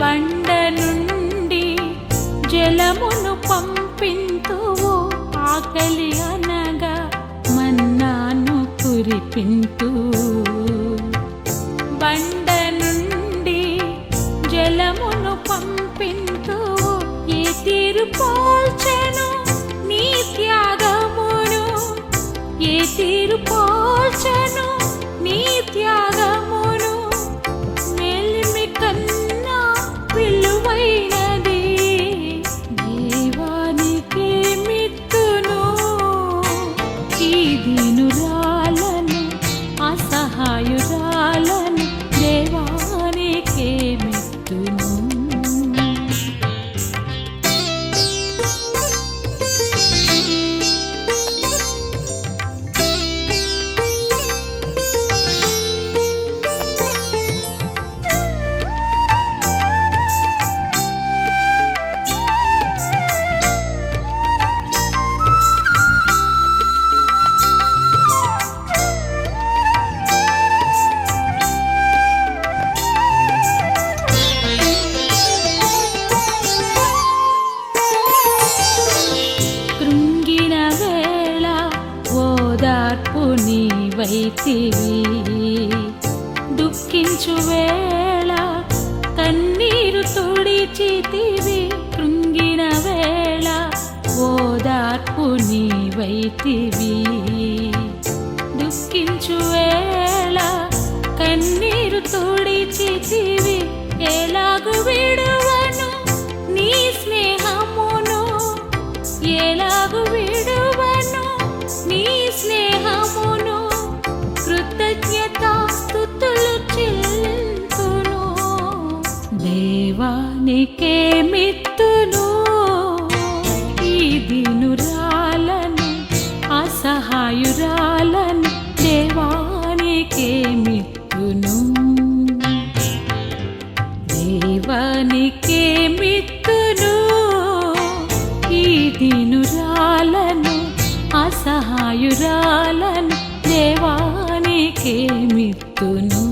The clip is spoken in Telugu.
బండ నుండి జలమును పంపింతువు ఆకలి అనగా మన్నాను కురిపింతు బండ నుండి జలమును పంపింతు ఏ తీరు పోల్చెను నీ త్యాగమును ఏ తీరు పో ఓదార్పు నీవైతివి దుఃఖించు వేళ కన్నీరు తుడిచితివి కృంగిన వేళ ఓదార్పు నీవైతివి దుఃఖించు వేళ కన్నీరు తుడిచితివి ఎలాగువి దేవానికే మిత్తును. ఈ దినురాలను అసహాయురాలను దేవానికే మిత్తును. దేవానికే మిత్తును. ఈ దినురాలను అసహాయురాలను దేవానికే మిత్తును.